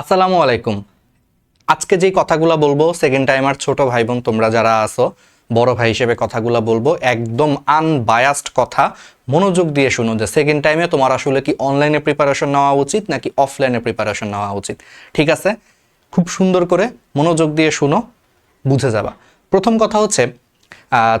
আসসালামু আলাইকুম। আজকে যেই কথাগুলো বলব সেকেন্ড টাইমার ছোট ভাই বোন তোমরা যারা আছো, বড় ভাই হিসেবে কথাগুলো বলব, একদম আনবায়াসড কথা, মনোযোগ দিয়ে শুনো যে সেকেন্ড টাইমে তোমার আসলে কি অনলাইনে প্রিপারেশন নেওয়া উচিত নাকি অফলাইনে প্রিপারেশন নেওয়া উচিত? ঠিক আছে? খুব সুন্দর করে মনোযোগ দিয়ে শুনো, বুঝে যাবা। প্রথম কথা হচ্ছে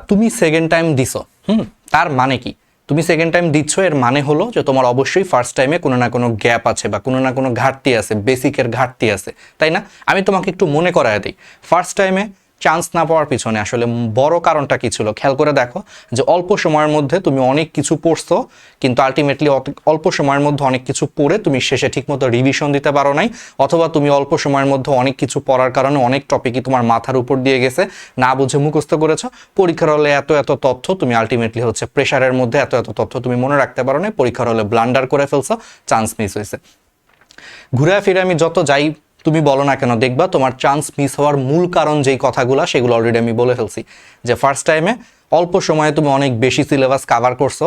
তুমি সেকেন্ড টাইম দিছো, হুম? তার মানে কি? তুমি সেকেন্ড টাইম দিচ্ছ, এর মানে হলো যে তোমার অবশ্যই ফার্স্ট টাইমে কোনো না কোনো গ্যাপ আছে বা কোনো না কোনো ঘাটতি আছে বেসিকের ঘাটতি আছে, তাই না? আমি তোমাকে একটু মনে করায় দিই। ফার্স্ট টাইমে চান্স না পাওয়ার পিছনে আসলে বড় কারণটা কি ছিল? খেয়াল করে দেখো যে অল্প সময়ের মধ্যে তুমি অনেক কিছু পড়ছো, কিন্তু আলটিমেটলি অল্প সময়ের মধ্যে অনেক কিছু পড়ে তুমি শেষে ঠিকমতো রিভিশন দিতে পারো নাই, অথবা তুমি অল্প সময়ের মধ্যে অনেক কিছু পড়ার কারণে অনেক টপিকই তোমার মাথার উপর দিয়ে গেছে, না বুঝে মুখস্থ করেছ। পরীক্ষার হলে এত এত তথ্য তুমি আলটিমেটলি হচ্ছে প্রেশারের মধ্যে এত এত তথ্য তুমি মনে রাখতে পারো না পরীক্ষার হলে ব্লান্ডার করে ফেলছো চান্স মিস হয়েছে। ঘুরে ফিরে আমি যত যাই তুমি বলো না কেন, দেখবা তোমার চান্স মিস হওয়ার মূল কারণ যেই কথাগুলো, সেগুলো অলরেডি আমি বলে ফেলছি। যে ফার্স্ট টাইমে অল্প সময়ে তুমি অনেক বেশি সিলেবাস কাভার করছ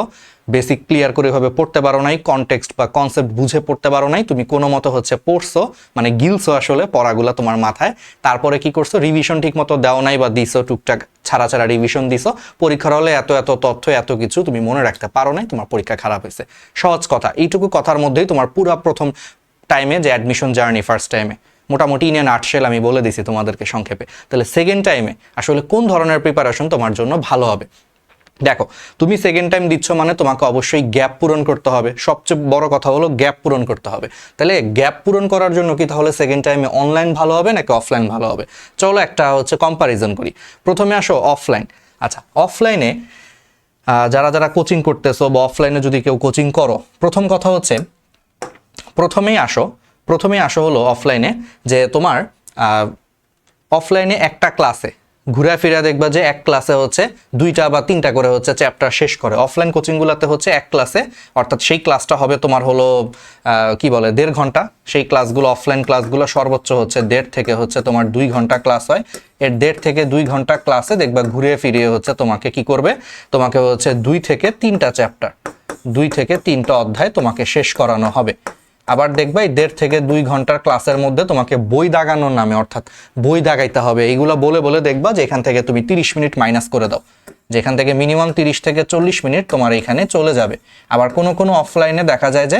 বেসিক ক্লিয়ার করে ভাবে পড়তে পারো নাই কনটেক্সট বা কনসেপ্ট বুঝে পড়তে পারো নাই, তুমি কোনো মতো হচ্ছে পড়ছো মানে গিলছো আসলে পড়াগুলো তোমার মাথায়, তারপরে কি করছ রিভিশন ঠিক মতো দেও নাই বা দিছো, টুকটাক ছাড়া ছাড়া রিভিশন দিছো, পরীক্ষার হলে এত এত তথ্য, এত কিছু তুমি মনে রাখতে পারো নাই, তোমার পরীক্ষা খারাপ হয়েছে। সহজ কথা, এইটুকু কথার মধ্যেই তোমার পুরা প্রথম টাইমে যে অ্যাডমিশন জার্নি ফার্স্ট টাইমে মোটামুটি ইন আর্টসেল আমি বলে দিছি তোমাদেরকে সংক্ষেপে। তাহলে সেকেন্ড টাইমে আসলে কোন ধরনের প্রিপারেশন তোমার জন্য ভালো হবে? দেখো, তুমি সেকেন্ড টাইম দিচ্ছ মানে তোমাকে অবশ্যই গ্যাপ পূরণ করতে হবে। সবচেয়ে বড় কথা হলো গ্যাপ পূরণ করতে হবে। তাহলে গ্যাপ পূরণ করার জন্য কি তাহলে সেকেন্ড টাইমে অনলাইন ভালো হবে নাকি অফলাইন ভালো হবে? চলো একটা হচ্ছে কম্প্যারিজন করি। প্রথমে আসো অফলাইন আচ্ছা অফলাইনে যারা যারা কোচিং করতেছো বা অফলাইনে যদি কেউ কোচিং করো, প্রথম কথা হচ্ছে প্রথমেই আসো প্রথমেই আসো হলো অফলাইনে যে তোমার অফলাইনে একটা ক্লাসে ঘুরে ফিরে দেখবা যে এক ক্লাসে হচ্ছে দুইটা বা তিনটা করে হচ্ছে চ্যাপ্টার শেষ করে। অফলাইন কোচিংগুলোতে হচ্ছে এক ক্লাসে অর্থাৎ সেই ক্লাসটা হবে তোমার হলো কি বলে, দেড় ঘণ্টা। সেই ক্লাসগুলো অফলাইন ক্লাসগুলো সর্বোচ্চ হচ্ছে দেড় থেকে হচ্ছে তোমার দুই ঘণ্টা ক্লাস হয়। এর দেড় থেকে দুই ঘণ্টা ক্লাসে দেখবা ঘুরে ফিরিয়ে হচ্ছে তোমাকে কি করবে? তোমাকে হচ্ছে দুই থেকে তিনটা চ্যাপ্টার দুই থেকে তিনটা অধ্যায় তোমাকে শেষ করানো হবে। আবার দেখবে এই দেড় থেকে দুই ঘণ্টার ক্লাসের মধ্যে তোমাকে বই দাগানোর নামে, অর্থাৎ বই দাগাইতে হবে। এইগুলো বলে বলে দেখবা যে এখান থেকে তুমি তিরিশ মিনিট মাইনাস করে দাও। যেখান থেকে মিনিমাম তিরিশ থেকে চল্লিশ মিনিট তোমার এখানে চলে যাবে। আবার কোনো কোনো অফলাইনে দেখা যায় যে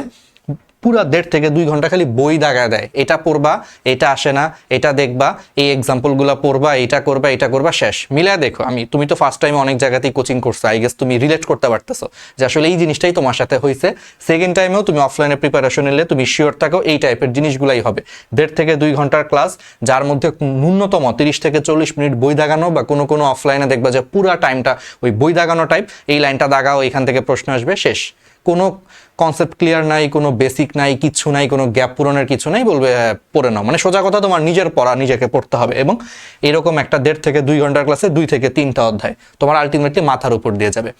পুরা দেড় থেকে দুই ঘণ্টা খালি বই দাগা দেয়। এটা পড়বা, এটা আসে না, এটা দেখবা, এই এক্সাম্পলগুলো পড়বা, এটা করবা এটা করবা, শেষ। মিলে দেখো, আমি, তুমি তো ফার্স্ট টাইম অনেক জায়গাতেই কোচিং করছ আই গেস তুমি রিলেট করতে পারতেছো যে আসলে এই জিনিসটাই তোমার সাথে হয়েছে সেকেন্ড টাইমেও তুমি অফলাইনে প্রিপারেশন নিলে তুমি শিওর থাকো এই টাইপের জিনিসগুলাই হবে। দেড় থেকে দুই ঘণ্টার ক্লাস যার মধ্যে ন্যূনতম তিরিশ থেকে চল্লিশ মিনিট বই দাগানো বা কোনো কোনো অফলাইনে দেখবা যে পুরা টাইমটা ওই বই দাগানো টাইপ এই লাইনটা দাগাও, এখান থেকে প্রশ্ন আসবে, শেষ। কোনো কনসেপ্ট ক্লিয়ার নাই কোনো বেসিক নাই কিছু নাই কোনো গ্যাপ পূরণের কিছু নাই বলবে আহ, পড়ে নাও। মানে সোজা কথা তোমার নিজের পড়া নিজেকে পড়তে হবে এবং এরকম একটা দেড় থেকে দুই ঘণ্টার ক্লাসে দুই থেকে তিনটা অধ্যায় তোমার আলটিমেটলি মাথার উপর দিয়ে যাবে।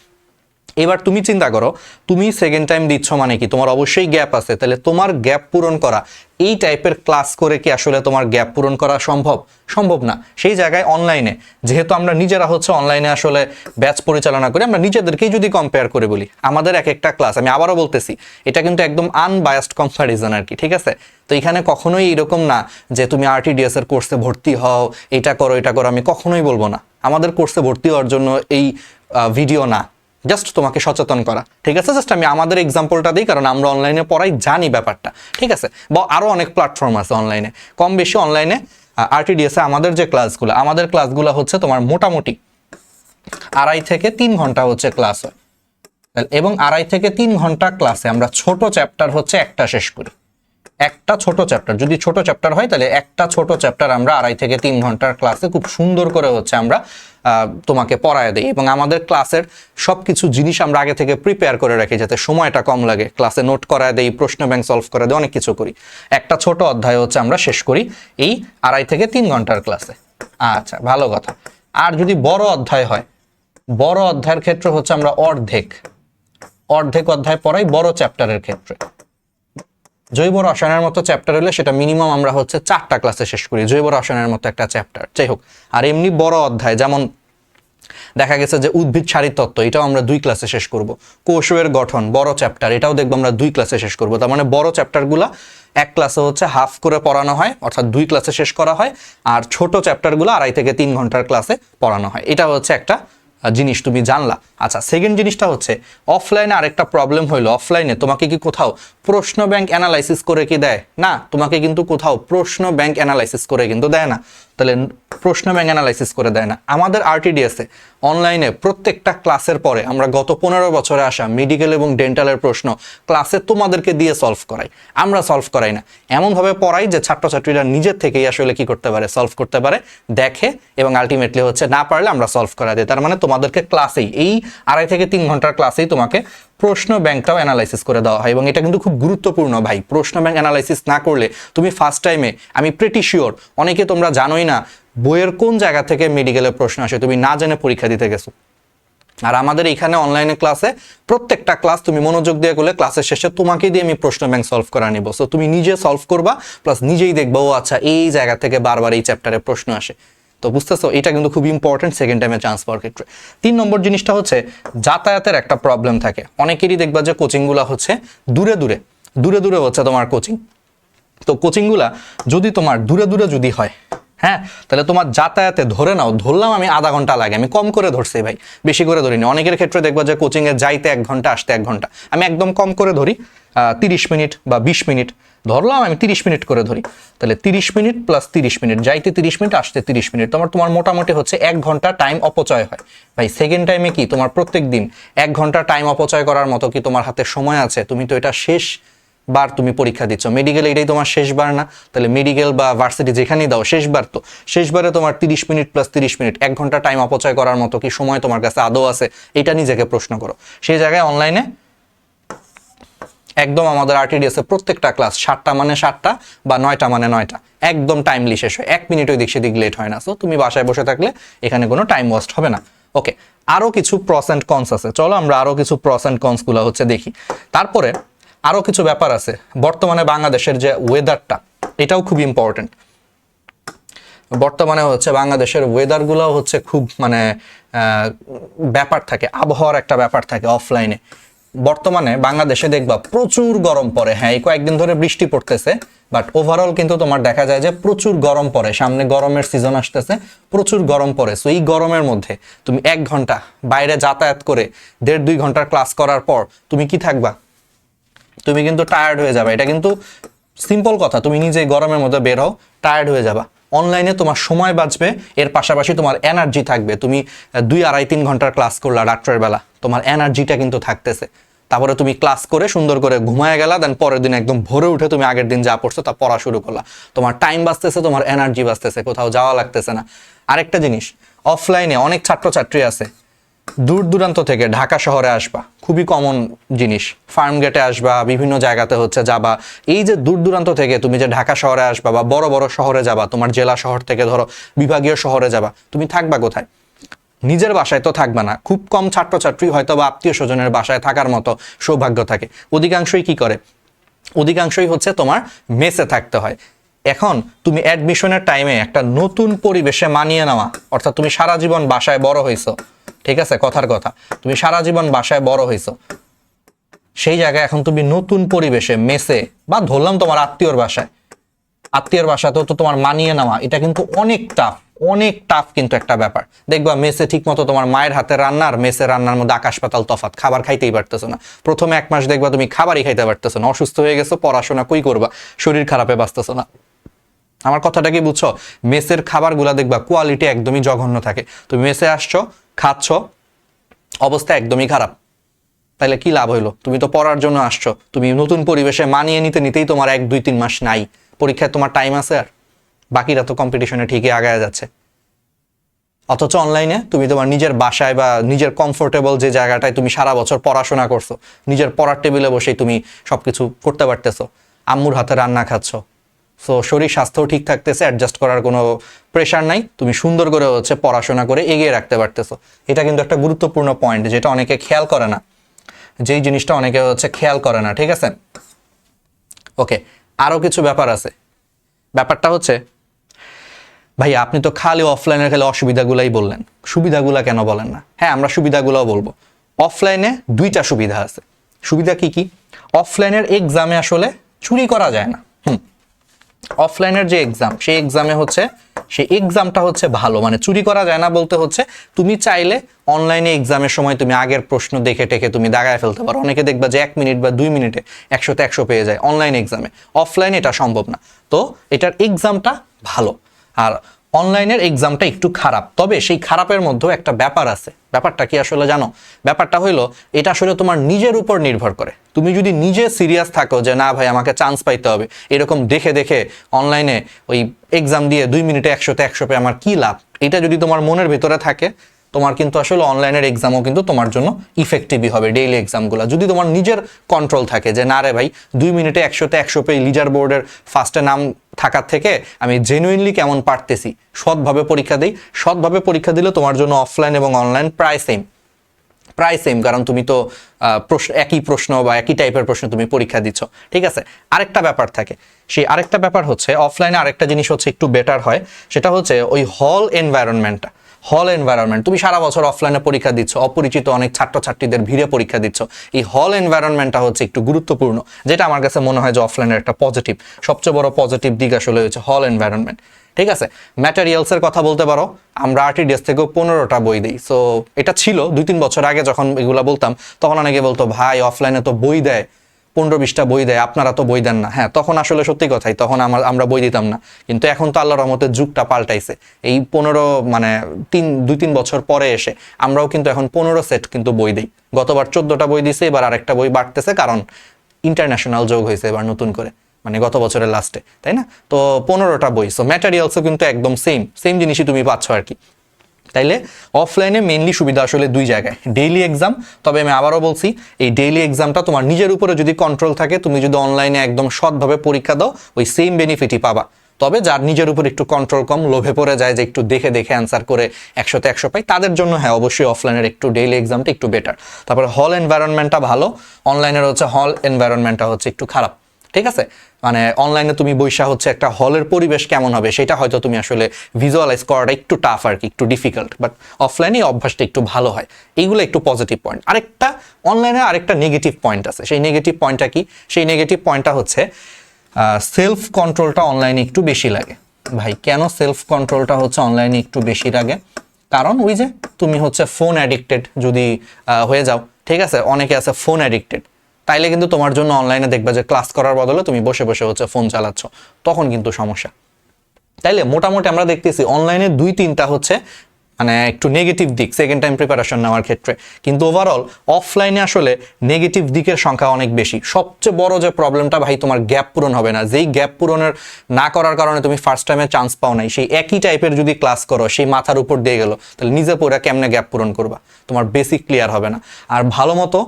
এবার তুমি চিন্তা করো, তুমি সেকেন্ড টাইম দিচ্ছ মানে কি? তোমার অবশ্যই গ্যাপ আছে। তাহলে তোমার গ্যাপ পূরণ করা, এই টাইপের ক্লাস করে কি আসলে তোমার গ্যাপ পূরণ করা সম্ভব? সম্ভব না। সেই জায়গায় অনলাইনে যেহেতু আমরা নিজেরা হচ্ছে অনলাইনে আসলে ব্যাচ পরিচালনা করি, আমরা নিজেদেরকেই যদি কম্পেয়ার করে বলি, আমাদের এক একটা ক্লাস আমি আবারও বলতেছি, এটা কিন্তু একদম আনবায়াসড কম্পারিজন আর কি, ঠিক আছে? তো এখানে কখনোই এরকম না যে তুমি আরটিডিএস এর কোর্সে ভর্তি হও, এটা করো এটা করো, আমি কখনোই বলব না। আমাদের কোর্সে ভর্তি হওয়ার জন্য এই ভিডিও না। জাস্ট তোমাকে সচেতন করা। ঠিক আছে? জাস্ট আমি আমাদের এক্সাম্পলটা দিই, কারণ আমরা অনলাইনে পড়াই, জানি ব্যাপারটা। ঠিক আছে? বা আরও অনেক প্ল্যাটফর্ম আছে অনলাইনে কম বেশি অনলাইনে আরটিডিএসে আমাদের যে ক্লাসগুলো আমাদের ক্লাসগুলো হচ্ছে তোমার মোটামুটি আড়াই থেকে তিন ঘণ্টা হচ্ছে ক্লাস হয়। এবং আড়াই থেকে তিন ঘণ্টা ক্লাসে আমরা ছোট চ্যাপ্টার হচ্ছে একটা শেষ করি। একটা ছোট চ্যাপ্টার যদি ছোট চ্যাপ্টার হয়, তাহলে একটা ছোট চ্যাপ্টার আমরা আড়াই থেকে তিন ঘণ্টার ক্লাসে খুব সুন্দর করে হচ্ছে আমরা তোমাকে পড়ায় দিই। এবং আমাদের ক্লাসের সব কিছু জিনিস আমরা আগে থেকে প্রিপেয়ার করে রাখি যাতে সময়টা কম লাগে। ক্লাসে নোট করায় দেই, প্রশ্ন ব্যাংক সলভ করে দেই, অনেক কিছু করি। একটা ছোট অধ্যায় হচ্ছে আমরা শেষ করি এই আড়াই থেকে তিন ঘণ্টার ক্লাসে আচ্ছা ভালো কথা। আর যদি বড় অধ্যায় হয়, বড় অধ্যায়ের ক্ষেত্রে হচ্ছে আমরা অর্ধেক। অর্ধেক অধ্যায় পড়াই, বড় চ্যাপ্টারের ক্ষেত্রে। জৈব রসায়নের মতো চ্যাপ্টার হলে সেটা মিনিমাম আমরা হচ্ছে চারটা ক্লাসে শেষ করি, জৈব রসায়নের মতো একটা চ্যাপ্টার যাই হোক, আর এমনি বড় অধ্যায়, যেমন দেখা গেছে যে উদ্ভিদ সারির তত্ত্ব, এটাও আমরা দুই ক্লাসে শেষ করব। কোষের গঠন, বড় চ্যাপ্টার এটাও দেখব আমরা দুই ক্লাসে শেষ করব। তার মানে বড় চ্যাপ্টারগুলো এক ক্লাসে হচ্ছে হাফ করে পড়ানো হয়, অর্থাৎ দুই ক্লাসে শেষ করা হয়, আর ছোট চ্যাপ্টারগুলো আড়াই থেকে তিন ঘণ্টার ক্লাসে পড়ানো হয়। এটা হচ্ছে একটা জিনিস তুমি জানলা। আচ্ছা সেকেন্ড জিনিসটা হচ্ছে অফলাইনে আরেকটা প্রবলেম হইল। অফলাইনে তোমাকে কি কোথাও প্রশ্ন ব্যাংক অ্যানালাইসিস করে কি দেয়? না, তোমাকে কিন্তু কোথাও প্রশ্ন ব্যাংক অ্যানালাইসিস করে কিন্তু দেয় না। তাহলে প্রশ্ন ব্যাংক অ্যানালাইসিস করে দেয় না। আমাদের আরটিডিএসে অনলাইনে প্রত্যেকটা ক্লাসের পরে আমরা গত পনেরো বছরে আসা মেডিকেল এবং ডেন্টালের প্রশ্ন ক্লাসে তোমাদেরকে দিয়ে সলভ করাই। আমরা সলভ করাই না। এমনভাবে পড়াই যে ছাত্রছাত্রীরা নিজের থেকেই আসলে কি করতে পারে? সলভ করতে পারে, দেখে এবং আলটিমেটলি হচ্ছে না পারলে আমরা সলভ করা দিই তার মানে তোমাদেরকে ক্লাসেই এই আড়াই থেকে তিন ঘণ্টার ক্লাসেই তোমাকে প্রশ্ন ব্যাংকটাও অ্যানালাইসিস করে দেওয়া হয় এবং এটা কিন্তু খুব গুরুত্বপূর্ণ ভাই। প্রশ্ন ব্যাংক অ্যানালাইসিস না করলে তুমি ফার্স্ট টাইমে আমি প্রেটি শিওর অনেকে তোমরা জানোই না বইয়ের কোন জায়গা থেকে মেডিকেলের প্রশ্ন আসে, তুমি না জেনে পরীক্ষা দিতে গেছো। আর আমাদের এখানে অনলাইনে ক্লাসে প্রত্যেকটা ক্লাস তুমি মনোযোগ দিয়ে করলে ক্লাসের শেষে তোমাকে দিয়ে আমি প্রশ্ন ব্যাংক সলভ করা নিব। সো তুমি নিজে সলভ করবা প্লাস নিজেই দেখবা, ও আচ্ছা এই জায়গা থেকে বারবার এই চ্যাপ্টারে প্রশ্ন আসে। তো বুঝতেছো, এটা কিন্তু খুব ইম্পর্টেন্ট সেকেন্ড টাইমে চান্স পাওয়ার ক্ষেত্রে। তিন নম্বর জিনিসটা হচ্ছে, যাতায়াতের একটা প্রবলেম থাকে। অনেকেরই দেখবা যে কোচিংগুলো হচ্ছে দূরে দূরে। দূরে দূরে হচ্ছে তোমার কোচিং। তো কোচিংগুলা যদি তোমার দূরে দূরে যদি হয় হ্যাঁ? তাহলে তোমার যাতায়াতে ধরে নাও, ধরলাম আমি আধা ঘণ্টা লাগে, আমি কম করে ধরছি ভাই, বেশি করে ধরিনি। অনেকের ক্ষেত্রে দেখব যে কোচিংয়ে যাইতে এক ঘণ্টা, আসতে এক ঘণ্টা। আমি একদম কম করে ধরি তিরিশ মিনিট বা বিশ মিনিট। ধরলাম আমি তিরিশ মিনিট করে ধরি। তাহলে তিরিশ মিনিট প্লাস তিরিশ মিনিট, যাইতে তিরিশ মিনিট, আসতে তিরিশ মিনিট। তোমার তোমার মোটামুটি হচ্ছে এক ঘণ্টা টাইম অপচয় হয়। ভাই সেকেন্ড টাইমে কি? তোমার প্রত্যেক দিন এক ঘণ্টা টাইম অপচয় করার মতো কি তোমার হাতে সময় আছে? তুমি তো এটা শেষ বার তুমি পরীক্ষা দিচ্ছ। মেডিকেল এটাই তোমার শেষবার না। তাহলে মেডিকেল বা ভার্সিটি যেখানেই দাও, শেষবার তো। শেষবারে তোমার তিরিশ মিনিট প্লাস তিরিশ মিনিট এক ঘণ্টা টাইম অপচয় করার মতো কি সময় তোমার কাছে আদৌ আছে? এটা নিজেকে প্রশ্ন করো। সেই জায়গায় অনলাইনে একদম আমাদের আরটিডিএস প্রত্যেকটা ক্লাস সাতটা মানে সাতটা বা নয়টা মানে নয়টা। একদম টাইমলি শেষ হয়। এক মিনিট ওই দিক সেদিক লেট হয় না। সো তুমি বাসায় বসে থাকলে এখানে কোনো টাইম ওয়েস্ট হবে না। ওকে আরও কিছু প্রস অ্যান্ড কনস আছে। চলো আমরা আরও কিছু প্রস অ্যান্ড কনসগুলো হচ্ছে দেখি। তারপরে আরও কিছু ব্যাপার আছে। বর্তমানে বাংলাদেশের যে ওয়েদারটা এটাও খুব ইম্পর্টেন্ট বর্তমানে হচ্ছে বাংলাদেশের ওয়েদারগুলো হচ্ছে খুব মানে ব্যাপার থাকে, আবহাওয়ার একটা ব্যাপার থাকে অফলাইনে বর্তমানে বাংলাদেশে দেখবা প্রচুর গরম পড়ে। হ্যাঁ এই কয়েকদিন ধরে বৃষ্টি পড়তেছে বাট ওভারঅল কিন্তু তোমার দেখা যায় যে প্রচুর গরম পড়ে। সামনে গরমের সিজন আসতেছে, প্রচুর গরম পড়ে। সো এই গরমের মধ্যে তুমি এক ঘণ্টা বাইরে যাতায়াত করে দেড় দুই ঘণ্টার ক্লাস করার পর তুমি কি থাকবা? তুমি কিন্তু টায়ার্ড হয়ে যাবে। এটা কিন্তু সিম্পল কথা। তুমি নিজে গরমের মধ্যে বের হও টায়ার্ড হয়ে যাবা। অনলাইনে তোমার সময় বাঁচবে, এর পাশাপাশি তোমার এনার্জি থাকবে। তুমি দুই আড়াই তিন ঘণ্টার ক্লাস করলা রাত্রের বেলা, তোমার এনার্জিটা কিন্তু থাকতেছে। তারপরে তুমি ক্লাস করে সুন্দর করে ঘুমায় গেলা দেন পরের দিন একদম ভোরে উঠে তুমি আগের দিন যা পড়ছো তা পড়া শুরু করলা। তোমার টাইম বাঁচতেছে, তোমার এনার্জি বাঁচতেছে, কোথাও যাওয়া লাগতেছে না। আরেকটা জিনিস অফলাইনে অনেক ছাত্রছাত্রী আছে দূর দূরান্ত থেকে ঢাকা শহরে আসবা। খুবই কমন জিনিস। ফার্ম গেটে আসবা, বিভিন্ন জায়গাতে হচ্ছে যাবা। এই যে দূর দূরান্ত থেকে তুমি যে ঢাকা শহরে আসবা বা বড় বড় শহরে যাবা, তোমার জেলা শহর থেকে ধরো বিভাগীয় শহরে যাবা, তুমি থাকবা কোথায়? নিজের বাসায় তো থাকবে না। খুব কম ছাত্রছাত্রী হয়তো বা আত্মীয় স্বজনের বাসায় থাকার মতো সৌভাগ্য থাকে। অধিকাংশই কি করে? অধিকাংশই হচ্ছে তোমার মেসে থাকতে হয়। এখন তুমি অ্যাডমিশনের টাইমে একটা নতুন পরিবেশে মানিয়ে নেওয়া, অর্থাৎ তুমি সারা জীবন বাসায় বড় হইছো ঠিক আছে? কথার কথা। তুমি সারা জীবন বাসায় বড় হইছো। সেই জায়গায় এখন তুমি নতুন পরিবেশে মেসে বা ধরলাম তোমার আত্মীয়র বাসায়। আত্মীয়র বাসাতেও তো তোমার মানিয়ে নেওয়া, এটা কিন্তু অনেক টাফ অনেক টাফ কিন্তু একটা ব্যাপার। দেখবা মেসে ঠিক মতো তোমার মায়ের হাতে রান্নার মেসে রান্নার মধ্যে আকাশ পাতাল তফাত খাবার খাইতেই পারতেছো না। প্রথমে এক মাস দেখবা তুমি খাবারই খাইতে পারতেছো না, অসুস্থ হয়ে গেছো, পড়াশোনা কই করবা? শরীর খারাপে বাঁচতেছো না। আমার কথাটা কি বুঝছ? মেসের খাবারগুলা দেখবা কোয়ালিটি একদমই জঘন্য থাকে। তুমি মেসে আসছো খাচ্ছ, অবস্থা একদমই খারাপ। তাহলে কি লাভ হইল? তুমি তো পড়ার জন্য আসছো। তুমি নতুন পরিবেশে মানিয়ে নিতে নিতেই তোমার এক, দুই, তিন মাস নাই। পরীক্ষায় তোমার টাইম আছে আর। বাকিরা তো কম্পিটিশনে ঠিকই আগায় যাচ্ছে। অথচ অনলাইনে তুমি তোমার নিজের বাসায় বা নিজের কমফোর্টেবল যে জায়গাটায় তুমি সারা বছর পড়াশোনা করছ, নিজের পড়ার টেবিলে বসেই তুমি সবকিছু করতে পারতেছো। আম্মুর হাতে রান্না খাচ্ছ সো শরীর স্বাস্থ্যও ঠিক থাকতেছে অ্যাডজাস্ট করার কোনো প্রেশার নাই। তুমি সুন্দর করে হচ্ছে পড়াশোনা করে এগিয়ে রাখতে পারতেছো। এটা কিন্তু একটা গুরুত্বপূর্ণ পয়েন্ট যেটা অনেকে খেয়াল করে না। যেই জিনিসটা অনেকে হচ্ছে খেয়াল করে না, ঠিক আছে? ওকে আরও কিছু ব্যাপার আছে। ব্যাপারটা হচ্ছে, ভাই, আপনি তো খালি অফলাইনের খালি অসুবিধাগুলাই বললেন। সুবিধাগুলা কেন বলেন না? হ্যাঁ আমরা সুবিধাগুলোও বলব। অফলাইনে দুইটা সুবিধা আছে। সুবিধা কি কি? অফলাইনের এক্সামে আসলে চুরি করা যায় না। হুম। অফলাইনের যে এক্সাম সেই এক্সামে হচ্ছে, সেই এক্সামটা হচ্ছে ভালো। মানে চুরি করা যায় না বলতে হচ্ছে, তুমি চাইলে অনলাইনে এক্সামের সময় তুমি আগের প্রশ্ন দেখে টেকে তুমি দাগায় ফেলতে পারো। অনেকে দেখবা যে এক মিনিট বা দুই মিনিটে একশোতে একশো পেয়ে যায় অনলাইন এক্সামে অফলাইনে এটা সম্ভব না। তো এটার এক্সামটা ভালো। আর অনলাইনের এক্সামটা একটু খারাপ। তবে সেই খারাপের মধ্যেও একটা ব্যাপার আছে। ব্যাপারটা কি আসলে জানো? ব্যাপারটা হইল, এটা আসলে তোমার নিজের উপর নির্ভর করে। তুমি যদি নিজে সিরিয়াস থাকো যে, না ভাই, আমাকে চান্স পাইতে হবে। এরকম দেখে দেখে অনলাইনে ওই এক্সাম দিয়ে দুই মিনিটে একশোতে একশো পেয়ে আমার কি লাভ? এটা যদি তোমার মনের ভেতরে থাকে, তোমার কিন্তু আসলে অনলাইনের এক্সামও কিন্তু তোমার জন্য ইফেক্টিভই হবে ডেইলি এক্সামগুলো যদি তোমার নিজের কন্ট্রোল থাকে যে, না রে ভাই, দুই মিনিটে একশোতে একশো পেয়ে লিজার বোর্ডের ফার্স্টে নাম থাকার থেকে আমি জেনুইনলি কেমন পারতেছি? সৎভাবে পরীক্ষা দিই। সৎভাবে পরীক্ষা দিলে তোমার জন্য অফলাইন এবং অনলাইন প্রায় সেম প্রায় সেম কারণ তুমি তো প্রশ্ন, একই প্রশ্ন বা একই টাইপের প্রশ্ন তুমি পরীক্ষা দিচ্ছ। ঠিক আছে? আরেকটা ব্যাপার থাকে। সেই আরেকটা ব্যাপার হচ্ছে অফলাইনে আরেকটা জিনিস হচ্ছে একটু বেটার হয়। সেটা হচ্ছে ওই হল এনভায়রনমেন্টটা হল এনভায়রনমেন্ট তুমি সারা বছর অফলাইনে পরীক্ষা দিচ্ছ, অপরিচিত অনেক ছাত্রছাত্রীদের ভিড়ে পরীক্ষা দিচ্ছ। এই হল এনভায়রনমেন্টটা হচ্ছে একটু গুরুত্বপূর্ণ, যেটা আমার কাছে মনে হয় যে অফলাইনের একটা পজিটিভ সবচেয়ে বড় পজিটিভ দিক আসলে হচ্ছে হল এনভায়রনমেন্ট ঠিক আছে? ম্যাটেরিয়ালসের কথা বলতে পারো, আমরা আরটিডিএস থেকেও পনেরোটা বই দিই। সো এটা ছিল, দুই তিন বছর আগে যখন এগুলা বলতাম, তখন অনেকে বলতো, ভাই অফলাইনে তো বই দেয়। পনেরো বিশটা বই দেয়, আপনারা তো বই দেন না। হ্যাঁ তখন আসলে সত্যি কথাই, তখন আমার, আমরা বই দিতাম না। কিন্তু এখন তো আল্লাহর রহমতের যুগটা পাল্টাইছে। এই পনেরো মানে তিন, দুই, তিন বছর পরে এসে আমরাও কিন্তু এখন পনেরো সেট কিন্তু বই দিই। গতবার চোদ্দটা বই দিছে, এবার আরেকটা বই বাড়তেছে, কারণ ইন্টারন্যাশনাল যোগ হয়েছে এবার নতুন করে মানে গত বছরের লাস্টে তাই না? তো পনেরোটা বই সো ম্যাটেরিয়ালসও কিন্তু একদম সেম সেম জিনিসই তুমি পাচ্ছ আর কি। তাইলে অফলাইনে মেইনলি সুবিধা আসলে দুই জায়গায় ডেইলি এক্সাম তবে আমি আবারও বলছি, এই ডেইলি এক্সামটা তোমার নিজের উপরে যদি কন্ট্রোল থাকে, তুমি যদি অনলাইনে একদম সৎভাবে পরীক্ষা দাও, ওই সেম বেনিফিটই পাবা। তবে যার নিজের উপর একটু কন্ট্রোল কম, লোভে পড়ে যায় যে একটু দেখে দেখে অ্যান্সার করে একশোতে একশো পাই, তাদের জন্য হ্যাঁ অবশ্যই অফলাইনের একটু ডেইলি এক্সামটা একটু বেটার তারপরে হল এনভায়রনমেন্টটা ভালো অনলাইনের হচ্ছে হল এনভায়রনমেন্টটা হচ্ছে একটু খারাপ। ঠিক আছে? মানে অনলাইনে তুমি বৈশা হচ্ছে একটা হলের পরিবেশ কেমন হবে? সেটা হয়তো তুমি আসলে ভিজুয়ালাইজ করাটা একটু টাফ আর কি, একটু ডিফিকাল্ট বাট অফলাইনে অভ্যাসটা একটু ভালো হয়। এইগুলো একটু পজিটিভ পয়েন্ট আরেকটা অনলাইনে আরেকটা নেগেটিভ পয়েন্ট আছে। সেই নেগেটিভ পয়েন্টটা কি? সেই নেগেটিভ পয়েন্টটা হচ্ছে সেলফ কন্ট্রোলটা অনলাইনে একটু বেশি লাগে। ভাই, কেন সেলফ কন্ট্রোলটা হচ্ছে অনলাইনে একটু বেশি লাগে? কারণ ওই যে তুমি হচ্ছে ফোন অ্যাডিক্টেড যদি হয়ে যাও, ঠিক আছে? অনেকে আছে ফোন অ্যাডিক্টেড তাইলে কিন্তু তোমার জন্য অনলাইনে দেখবে যে ক্লাস করার বদলে তুমি বসে বসে হচ্ছে ফোন চালাচ্ছ। তখন কিন্তু সমস্যা। তাইলে মোটামুটি আমরা দেখতেছি অনলাইনে দুই তিনটা হচ্ছে মানে একটু নেগেটিভ দিক সেকেন্ড টাইম প্রিপারেশন নেওয়ার ক্ষেত্রে। কিন্তু ওভারঅল অফলাইনে আসলে নেগেটিভ দিকের সংখ্যা অনেক বেশি। সবচেয়ে বড় যে প্রবলেমটা ভাই তোমার গ্যাপ পূরণ হবে না। যেই গ্যাপ পূরণের না করার কারণে তুমি ফার্স্ট টাইমে চান্স পাও নাই, সেই একই টাইপের যদি ক্লাস করো, সেই মাথার উপর দিয়ে গেলো, তাহলে নিজে পড়ে কেমনে গ্যাপ পূরণ করবা? তোমার বেসিক ক্লিয়ার হবে না। আর ভালো মতো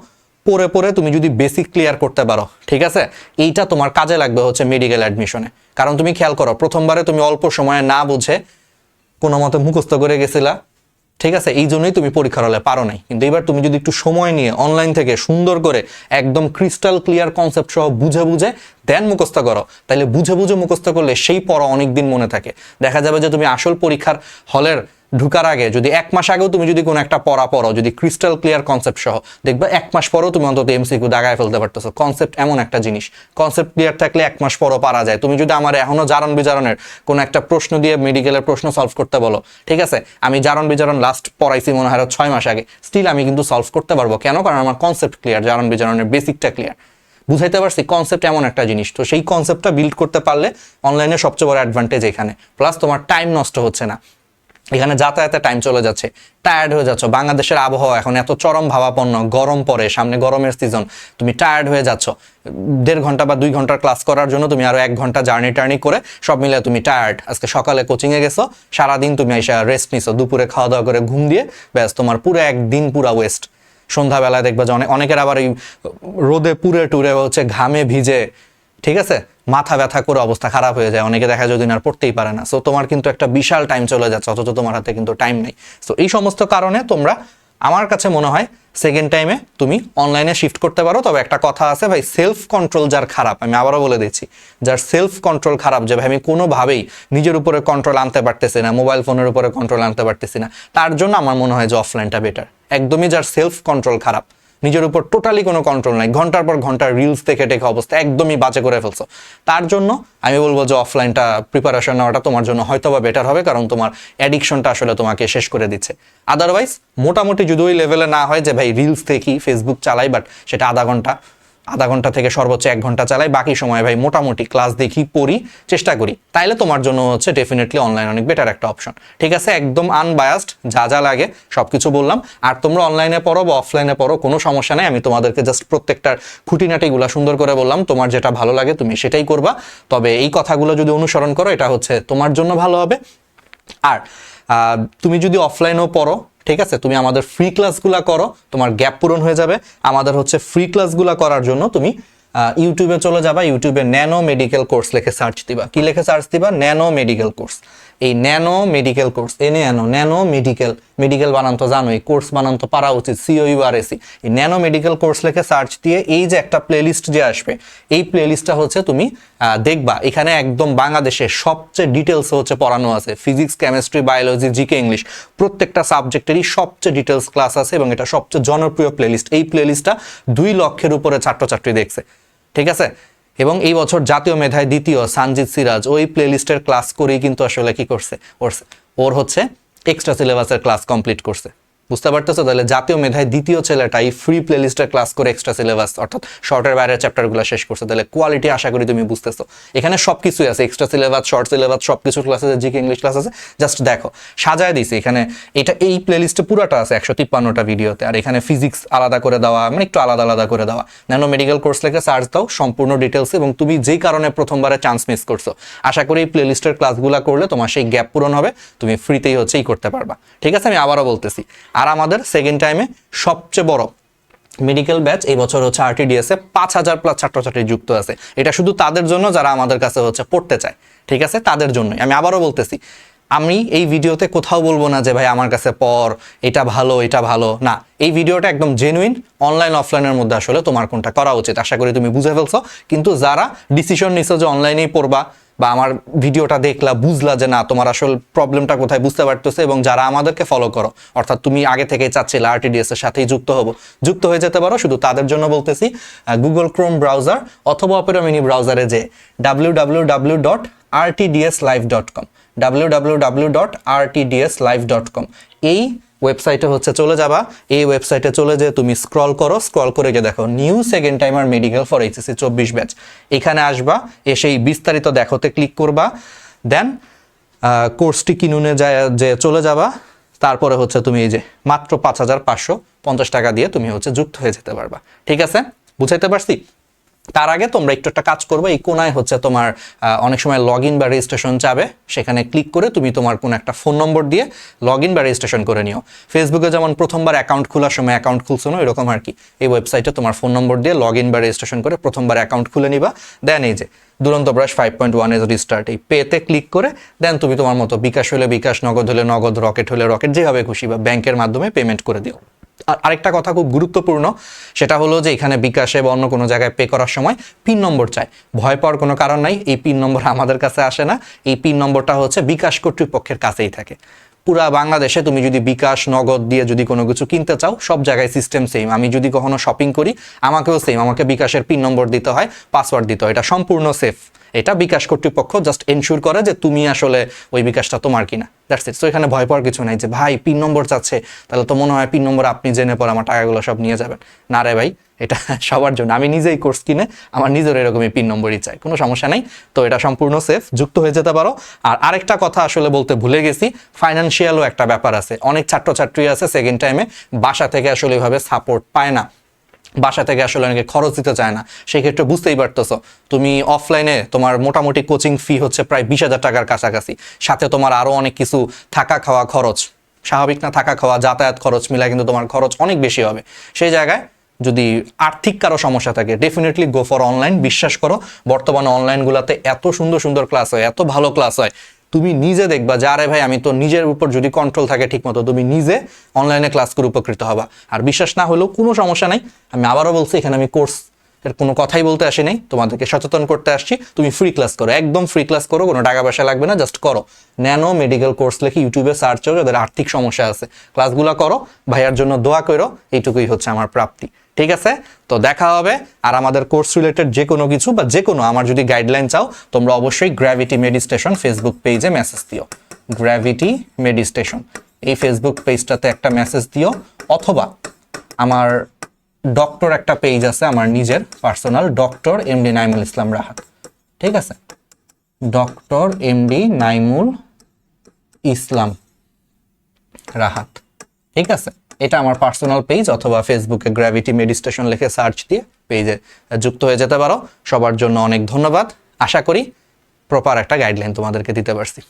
পড়ে পরে তুমি যদি বেসিক ক্লিয়ার করতে পারো, ঠিক আছে? এইটা তোমার কাজে লাগবে হচ্ছে মেডিকেল অ্যাডমিশনে কারণ তুমি খেয়াল করো, প্রথমবারে তুমি অল্প সময়ে না বুঝে কোনো মতে মুখস্থ করে গেছিলা, ঠিক আছে? এই জন্যই তুমি পরীক্ষার হলে পারো নাই। কিন্তু এবার তুমি যদি একটু সময় নিয়ে অনলাইন থেকে সুন্দর করে একদম ক্রিস্টাল ক্লিয়ার কনসেপ্ট সহ বুঝে বুঝে দেন মুখস্থ করো। তাহলে বুঝে বুঝে মুখস্থ করলে সেই পড়া অনেক দিন মনে থাকে। দেখা যাবে যে তুমি আসল পরীক্ষার হলের ঢুকার আগে যদি এক মাস আগেও তুমি যদি কোনো একটা পড়া পড়ো, যদি ক্রিস্টাল ক্লিয়ার কনসেপ্ট সহ, দেখবে এক মাস পরেও তুমি অন্তত এমসিকিউ দাগায় ফেলতে পারতেছো। কনসেপ্ট এমন একটা জিনিস। কনসেপ্ট ক্লিয়ার থাকলে এক মাস পরও পারা যায়। তুমি যদি আমার এখনও জারণ বিজারণের কোনো একটা প্রশ্ন দিয়ে মেডিকেলের প্রশ্ন সলভ করতে বলো, ঠিক আছে? আমি জারণ বিজারণ লাস্ট পড়াইছি মনে হয় ছয় মাস আগে। স্টিল আমি কিন্তু সলভ করতে পারব। কেন? কারণ আমার কনসেপ্ট ক্লিয়ার জারণ বিজারণের বেসিকটা ক্লিয়ার বুঝাইতে পারছি কনসেপ্ট এমন একটা জিনিস। তো সেই কনসেপ্টটা বিল্ড করতে পারলে অনলাইনে সবচেয়ে বড় অ্যাডভান্টেজ এখানে। প্লাস তোমার টাইম নষ্ট হচ্ছে না। এখানে যাতায়াতে টাইম চলে যাচ্ছে। টায়ার্ড হয়ে যাচ্ছ। বাংলাদেশের আবহাওয়া এখন এত চরম ভাবাপন্ন। গরম পড়ে, সামনে গরমের সিজন তুমি টায়ার্ড হয়ে যাচ্ছ। দেড় ঘণ্টা বা দুই ঘণ্টার ক্লাস করার জন্য তুমি আরও এক ঘণ্টা জার্নি টার্নি করে সব মিলে তুমি টায়ার্ড আজকে সকালে কোচিংয়ে গেছো। সারাদিন তুমি এসে রেস্ট নিছো। দুপুরে খাওয়া দাওয়া করে ঘুম দিয়ে ব্যাস তোমার পুরো একদিন পুরা ওয়েস্ট সন্ধ্যাবেলায় দেখবা যে অনেক অনেকের আবার এই রোদে পুরে টুরে হচ্ছে ঘামে ভিজে, ঠিক আছে? মাথা ব্যথা করে অবস্থা খারাপ হয়ে যায়। অনেকে দেখা যায় আর পড়তেই পারে না। সো তোমার কিন্তু একটা বিশাল টাইম চলে যাচ্ছে, অথচ তোমার হাতে কিন্তু টাইম নেই। সো এই সমস্ত কারণে তোমরা, আমার কাছে মনে হয় সেকেন্ড টাইমে তুমি অনলাইনে শিফট করতে পারো। তবে একটা কথা আছে ভাই সেলফ কন্ট্রোল যার খারাপ, আমি আবারও বলে দিচ্ছি, যার সেলফ কন্ট্রোল খারাপ যে ভাই, আমি কোনোভাবেই নিজের উপরে কন্ট্রোল আনতে পারতেছি না মোবাইল ফোনের উপরে কন্ট্রোল আনতে পারতেছি না। তার জন্য আমার মনে হয় যে অফলাইনটা বেটার একদমই যার সেলফ কন্ট্রোল খারাপ। নিজের উপর টোটালি কোনো কন্ট্রোল নাই। ঘণ্টার পর ঘণ্টা রিলস থেকে টেকে অবস্থা একদমই বাজে করে ফেলছো। তার জন্য আমি বলব যে অফলাইনটা প্রিপারেশন নেওয়াটা তোমার জন্য হয়তো বা বেটার হবে, কারণ তোমার অ্যাডিকশনটা আসলে তোমাকে শেষ করে দিচ্ছে। আদারওয়াইজ মোটামুটি যদি ওই লেভেলে না হয় যে, ভাই রিলস দেখি ফেসবুক চালাই বাট সেটা আধা ঘণ্টা আধা ঘণ্টা থেকে সর্বোচ্চ এক ঘণ্টা চালাই, বাকি সময় ভাই মোটামুটি ক্লাস দেখি, পড়ি, চেষ্টা করি। তাইলে তোমার জন্য হচ্ছে ডেফিনেটলি অনলাইন অনেক বেটার একটা অপশন ঠিক আছে? একদম আনবায়াসড যা যা লাগে সব কিছু বললাম। আর তোমরা অনলাইনে পড়ো বা অফলাইনে পড়ো, কোনো সমস্যা নেই। আমি তোমাদেরকে জাস্ট প্রত্যেকটার খুঁটিনাটিগুলো সুন্দর করে বললাম। তোমার যেটা ভালো লাগে তুমি সেটাই করবা। তবে এই কথাগুলো যদি অনুসরণ করো, এটা হচ্ছে তোমার জন্য ভালো হবে। আর তুমি যদি অফলাইনেও পড়ো ঠিক আছে? তুমি আমাদের ফ্রি ক্লাসগুলো করো, তোমার গ্যাপ পূরণ হয়ে যাবে। আমাদের হচ্ছে ফ্রি ক্লাসগুলো করার জন্য তুমি ইউটিউবে চলে যাবা ইউটিউবে ন্যানো মেডিকেল কোর্স লেখে সার্চ দিবা। কি লেখে সার্চ দিবা? ন্যানো মেডিকেল কোর্স এই ন্যানো মেডিকেল কোর্স এ ন্যানো ন্যানো মেডিকেল মেডিকেল বানান তো জানোই কোর্স বানান তো পারা উচিত সিওইউ আর এসি এই ন্যানো মেডিকেল কোর্স লিখে সার্চ দিয়ে এই যে একটা প্লেলিস্ট যে আসবে, এই প্লেলিস্টটা হচ্ছে তুমি দেখবা, এখানে একদম বাংলাদেশে সবচেয়ে ডিটেলস হচ্ছে পড়ানো আছে physics chemistry biology GK English প্রত্যেকটা সাবজেক্টেরই সবচেয়ে ডিটেলস ক্লাস আছে এবং এটা সবচেয়ে জনপ্রিয় প্লেলিস্ট এই প্লেলিস্টটা দুই লক্ষের উপরে ছাত্রছাত্রী দেখছে, ঠিক আছে? এবং এই বছর জাতীয় মেধায় দ্বিতীয় সানজিৎ সিরাজ ওই প্লেলিস্টের ক্লাস করেই কিন্তু আসলে কি করছে ওর ওর হচ্ছে এক্সট্রা সিলেবাসের ক্লাস কমপ্লিট করছে। বুঝতে পারতেছো? তাহলে জাতীয় মেধায় দ্বিতীয় ছেলেটা এই ফ্রি প্লেলিস্টের ক্লাস করে এক্সট্রা সিলেবাস অর্থাৎ শর্টের বাইরের চ্যাপ্টারগুলো শেষ করছে। তাহলে কোয়ালিটি আশা করি তুমি বুঝতেছো। এখানে সব কিছুই আছে এক্সট্রা সিলেবাস শর্ট সিলেবাস সব কিছু ক্লাস আছে জিকে ইংলিশ ক্লাস আছে। জাস্ট দেখো, সাজায় দিছি এখানে। এটা এই প্লেলিস্টে পুরোটা আছে, একশো তিপ্পান্নটা ভিডিওতে আর এখানে ফিজিক্স আলাদা করে দেওয়া মানে একটু আলাদা আলাদা করে দেওয়া। ন্যানো মেডিকেল কোর্স লেখে সার্চ দাও, সম্পূর্ণ ডিটেলস এবং তুমি যেই কারণে প্রথমবারে চান্স মিস করছ। আশা করি এই প্লেলিস্টের ক্লাসগুলো করলে তোমার সেই গ্যাপ পূরণ হবে, তুমি ফ্রিতেই হচ্ছেই করতে পারবা। ঠিক আছে? আমি আবারও বলতেছি। আর আমাদের সেকেন্ড টাইমে সবচেয়ে বড় মেডিকেল ব্যাচ এই বছর হচ্ছে আরটিডিএস পাঁচ হাজার প্লাস ছাত্রছাত্রী যুক্ত আছে। এটা শুধু তাদের জন্য, যারা আমাদের কাছে হচ্ছে পড়তে চায়। ঠিক আছে? তাদের জন্যই। আমি আবারও বলতেছি, আমি এই ভিডিওতে কোথাও বলব না যে, ভাই, আমার কাছে পর এটা ভালো এটা ভালো। না, এই ভিডিওটা একদম জেনুইন অনলাইন অফলাইনের মধ্যে আসলে তোমার কোনটা করা উচিত। আশা করি তুমি বুঝে ফেলছো। কিন্তু যারা ডিসিশন নিছো যে অনলাইনেই পড়বা বা আমার ভিডিওটা দেখলা, বুঝলা যে না, তোমার আসল প্রবলেমটা কোথায় বুঝতে পারতেছে এবং যারা আমাদেরকে ফলো করো, অর্থাৎ তুমি আগে থেকেই চাচ্ছিলে আরটিডিএস এর সাথেই যুক্ত হব। যুক্ত হয়ে যেতে পারো, শুধু তাদের জন্য বলতেছি গুগল ক্রোম ব্রাউজার অথবা অপেরা মিনি ব্রাউজারে যে W W W dot R T RTDS live dot com W W W dot RTDS live dot com এই ওয়েবসাইটে হচ্ছে চলে যাবা। এই ওয়েবসাইটে চলে যে তুমি স্ক্রল করো স্ক্রল করে গিয়ে দেখো new second timer medical for HSC চব্বিশ ব্যাচ এখানে আসবা, এসেই বিস্তারিত দেখোতে ক্লিক করবা। দেন কোর্সটি কিনুনে যায় যে চলে যাবা। তারপরে হচ্ছে তুমি এই যে মাত্র পাঁচ হাজার পাঁচশো পঞ্চাশ টাকা দিয়ে তুমি হচ্ছে যুক্ত হয়ে যেতে পারবা। ঠিক আছে? বুঝাইতে পারছি? তার আগে তোমরা একটু একটা কাজ করবে, এই কোনায় হচ্ছে তোমার অনেক সময় লগ ইন বা রেজিস্ট্রেশন চাবে সেখানে ক্লিক করে তুমি তোমার কোনো একটা ফোন নম্বর দিয়ে লগ ইন বা রেজিস্ট্রেশন করে নিও। ফেসবুকে যেমন প্রথমবার অ্যাকাউন্ট খোলার সময় অ্যাকাউন্ট খুলছো না এরকম আর কি। এই ওয়েবসাইটে তোমার ফোন নম্বর দিয়ে লগ ইন বা রেজিস্ট্রেশন করে প্রথমবার অ্যাকাউন্ট খুলে নিবা। দেন এই যে, দুরন্ত brush five point one edge restart এই পেতে ক্লিক করে দেন তুমি তোমার মতো বিকাশ হলে বিকাশ, নগদ হলে নগদ রকেট হলে রকেট যেভাবে খুশি বা ব্যাংকের মাধ্যমে পেমেন্ট করে দিও। আর আরেকটা কথা খুব গুরুত্বপূর্ণ, সেটা হলো যে এখানে বিকাশে বা অন্য কোনো জায়গায় পে করার সময় পিন নম্বর চায় ভয় পাওয়ার কোনো কারণ নাই, এই পিন নম্বর আমাদের কাছে আসে না, এই পিন নম্বরটা হচ্ছে বিকাশ কর্তৃপক্ষের কাছেই থাকে। পুরা বাংলাদেশে তুমি যদি বিকাশ, নগদ দিয়ে যদি কোনো কিছু কিনতে চাও, সব জায়গায় সিস্টেম সেম আমি যদি কখনো শপিং করি, আমাকেও সেম আমাকে বিকাশের পিন নম্বর দিতে হয় পাসওয়ার্ড দিতে হয়। এটা সম্পূর্ণ সেফ এটা বিকাশ কর্তৃপক্ষ জাস্ট এনশিওর করে যে তুমি আসলে ওই বিকাশটা তোমার কিনা। দ্যাটস ইট সো এখানে ভয় পাওয়ার কিছু নাই যে, ভাই পিন নম্বর চাচ্ছে। তাহলে তো মনে হয় পিন নম্বর আপনি জেনে পর আমার টাকাগুলো সব নিয়ে যাবেন। না রে ভাই এটা সবার জন্য। আমি নিজেই কোর্স কিনে আমার নিজের এরকমই পিন নম্বরই চাই, কোনো সমস্যা নাই। তো এটা সম্পূর্ণ সেফ যুক্ত হয়ে যেতে পারো। আর আরেকটা কথা আসলে বলতে ভুলে গেছি ফাইন্যান্সিয়ালও একটা ব্যাপার আছে। অনেক ছাত্রছাত্রী আছে সেকেন্ড টাইমে বাসা থেকে আসলে এভাবে সাপোর্ট পায় না। বাসা থেকে আসলে অনেকে খরচ দিতে চায় না। সেই ক্ষেত্রে বুঝতেই পারতেছো, তুমি অফলাইনে তোমার মোটামুটি কোচিং ফি হচ্ছে প্রায় বিশ হাজার টাকার কাছাকাছি। সাথে তোমার আরও অনেক কিছু থাকা খাওয়া খরচ। স্বাভাবিক না থাকা খাওয়া, যাতায়াত খরচ মিলায় কিন্তু তোমার খরচ অনেক বেশি হবে। সেই জায়গায় যদি আর্থিক কারও সমস্যা থাকে ডেফিনেটলি গো ফর অনলাইন বিশ্বাস করো, বর্তমানে অনলাইনগুলোতে এত সুন্দর সুন্দর ক্লাস হয়, এত ভালো ক্লাস হয়, তুমি নিজে দেখবা যে, আরে ভাই, আমি তো নিজের উপর যদি কন্ট্রোল থাকে ঠিকমতো, তুমি নিজে অনলাইনে ক্লাস করে উপকৃত হবা। আর বিশ্বাস না হলেও কোনো সমস্যা নাই, আমি আবারও বলছি, এখানে আমি কোর্স এর কোনো কথাই বলতে আসি নাই, তোমাদেরকে সচেতন করতে আসছি, তুমি ফ্রি ক্লাস করো, একদম ফ্রি ক্লাস করো, কোনো টাকা পয়সা লাগবে না জাস্ট করো। ন্যানো মেডিকেল কোর্স লেখে ইউটিউবে সার্চ করো, যাদের আর্থিক সমস্যা আছে ক্লাসগুলো করো, ভাইয়ার জন্য দোয়া করো, এইটুকুই হচ্ছে আমার প্রাপ্তি। ঠিক আছে? তো দেখা হবে। আর আমাদের কোর্স রিলেটেড যে কোনো কিছু বা যে কোনো আমার যদি গাইডলাইন চাও, তোমরা অবশ্যই গ্র্যাভিটি মেডিস্টেশন ফেসবুক পেজে মেসেজ দিও। গ্র্যাভিটি মেডিস্টেশন এই ফেসবুক পেজটাতে একটা মেসেজ দিও, অথবা আমার ডক্টর একটা পেজ আছে, আমার নিজের personal doctor MD Naimul Islam Rahat ঠিক আছে? ডক্টর এমডি নাইমুল ইসলাম রাহাত ঠিক আছে? এটা আমার পার্সোনাল পেজ অথবা ফেসবুকে গ্র্যাভিটি মেডিস্টেশন লিখে সার্চ দিয়ে পেজে যুক্ত হয়ে যেতে পারো। সবার জন্য অনেক ধন্যবাদ। আশা করি প্রপার একটা গাইডলাইন তোমাদেরকে দিতে পারছি।